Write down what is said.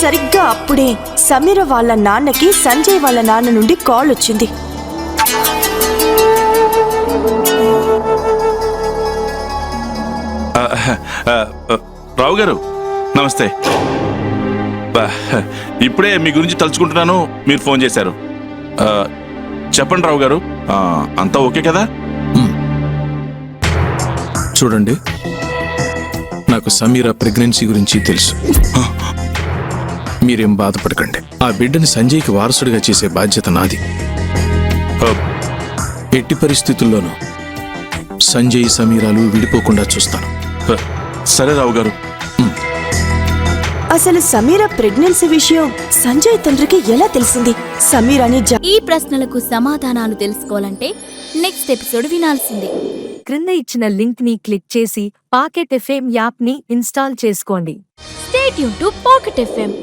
సరిగ్గా అప్పుడే సమీర వాళ్ళ నాన్నకి సంజయ్ వాళ్ళ నాన్న నుండి కాల్ వచ్చింది. రావు గారు నమస్తే. బా, ఇప్పుడే మీ గురించి తలుచుకుంటున్నాను మీరు ఫోన్ చేశారు. చెప్పండి రావు గారు ఆ, అంతా ఓకే కదా? చూడండి నాకు సమీర ప్రెగ్నెన్సీ గురించి తెలుసు. మీరేం బాధపడకండి. ఆ బిడ్డని సంజయ్కి వారసుడిగా చేసే బాధ్యత నాది. ఎట్టి పరిస్థితుల్లోనూ సంజయ్ సమీరాలు విడిపోకుండా చూస్తాను. సరే రావు గారు. అసలు సమీర ప్రెగ్నెన్సీ విషయం సంజయ్ తండ్రికి ఎలా తెలిసింది? సమీరాని జా- ఈ ప్రశ్నలకు సమాధానాలు తెలుసుకోవాలంటే నెక్స్ట్ ఎపిసోడ్ వినాల్సిందే. క్రింద ఇచ్చిన లింక్ని క్లిక్ చేసి పాకెట్ ఎఫ్ఎం యాప్ని ఇన్స్టాల్ చేసుకోండి. స్టేట్ యూన్ టు పాకెట్ ఎఫ్ఎం